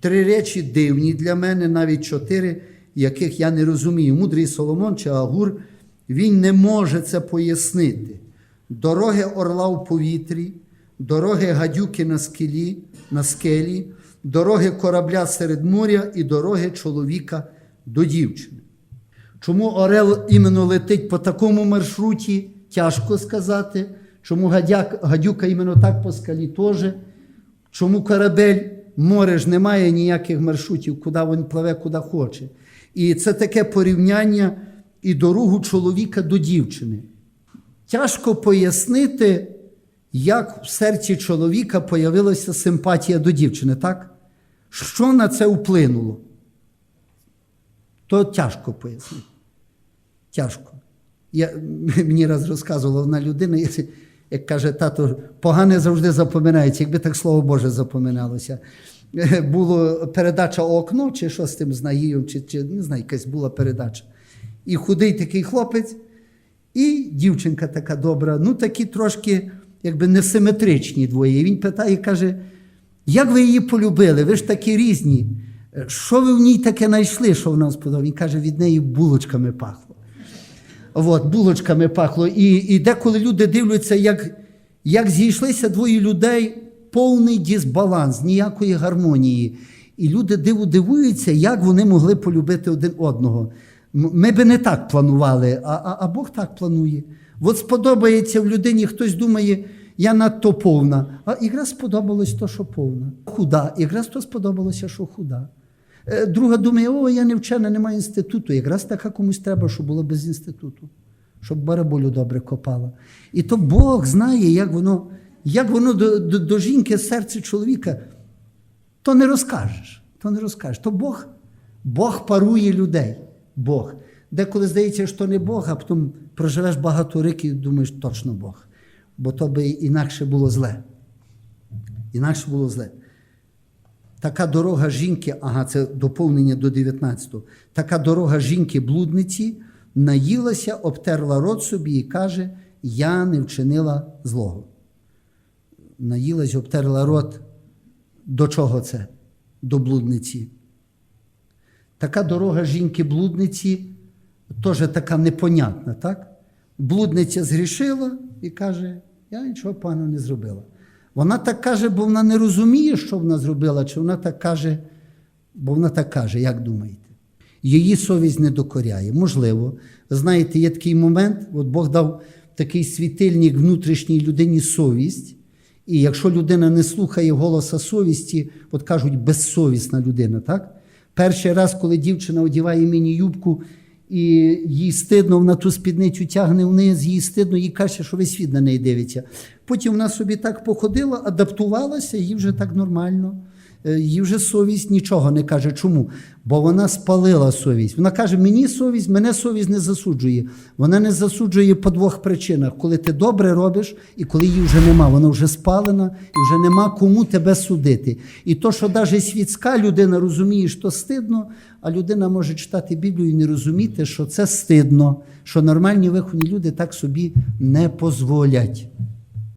Три речі дивні для мене, навіть чотири, яких я не розумію. Мудрий Соломон чи Агур, він не може це пояснити. Дороги орла в повітрі, дороги гадюки на скелі, на скелі, дороги корабля серед моря і дороги чоловіка до дівчини. Чому Орел іменно летить по такому маршруті, тяжко сказати. Чому гадяк, гадюка іменно так по скалі теж. Чому корабель, море ж немає ніяких маршрутів, куди він пливе, куди хоче. І це таке порівняння і дорогу чоловіка до дівчини. Тяжко пояснити, як в серці чоловіка появилася симпатія до дівчини, так? Що на це вплинуло? То тяжко пояснити. Тяжко. Я, мені раз розказувала одна людина, як- як каже, тато, погане завжди запоминається, якби так слово Боже запоминалося. Було передача окно, чи що з тим з чи, чи не знаю, якась була передача. І худий такий хлопець, і дівчинка така добра, ну такі трошки якби несиметричні двоє. І він питає, каже, як ви її полюбили? Ви ж такі різні. Що ви в ній таке знайшли, що вона сподобала? Він каже, від неї булочками пахло. От, булочками пахло. І, і деколи люди дивляться, як, як зійшлися двоє людей, повний дисбаланс, ніякої гармонії. І люди диву дивуються, як вони могли полюбити один одного. Ми би не так планували, а, а, а Бог так планує. От сподобається в людині, хтось думає, я надто повна. А якраз сподобалось то, що повна. Худа. Якраз то сподобалося, що худа. Е, Друга думає, о, я не вчена, немає інституту. Якраз така комусь треба, щоб було без інституту, щоб бараболю добре копала. І то Бог знає, як воно, як воно до, до, до жінки серце чоловіка. То не розкажеш. То не розкажеш. То Бог, Бог парує людей. Бог. Деколи здається, що не Бог, а потім проживеш багато років і думаєш, точно Бог. Бо то би інакше було зле. Інакше було зле. Така дорога жінки, ага, це доповнення до 19-го. Така дорога жінки-блудниці наїлася, обтерла рот собі і каже: Я не вчинила злого. Наїлась, обтерла рот. До чого це? До блудниці. Така дорога жінки-блудниці теж така непонятна, так? Блудниця згрішила і каже: Я нічого поганого не зробила. Вона так каже, бо вона не розуміє, що вона зробила, чи вона так каже, бо вона так каже, як думаєте? Її совість не докоряє. Можливо, знаєте, є такий момент, от Бог дав такий світильник внутрішній людині совість. І якщо людина не слухає голоса совісті, от кажуть, безсовісна людина, так? Перший раз, коли дівчина одіває міні-юбку, і їй стидно, вона ту спідницю тягне вниз, їй стидно, їй каже, що весь світ на неї дивиться. Потім вона собі так походила, адаптувалася, їй вже так нормально. Е, Їй вже совість нічого не каже. Чому? Бо вона спалила совість. Вона каже: мені совість, мене совість не засуджує. Вона не засуджує по двох причинах: коли ти добре робиш, і коли її вже нема, вона вже спалена, і вже нема кому тебе судити. І то, що навіть світська людина розуміє, що стидно, а людина може читати Біблію і не розуміти, що це стидно, що нормальні виховані люди так собі не дозволять.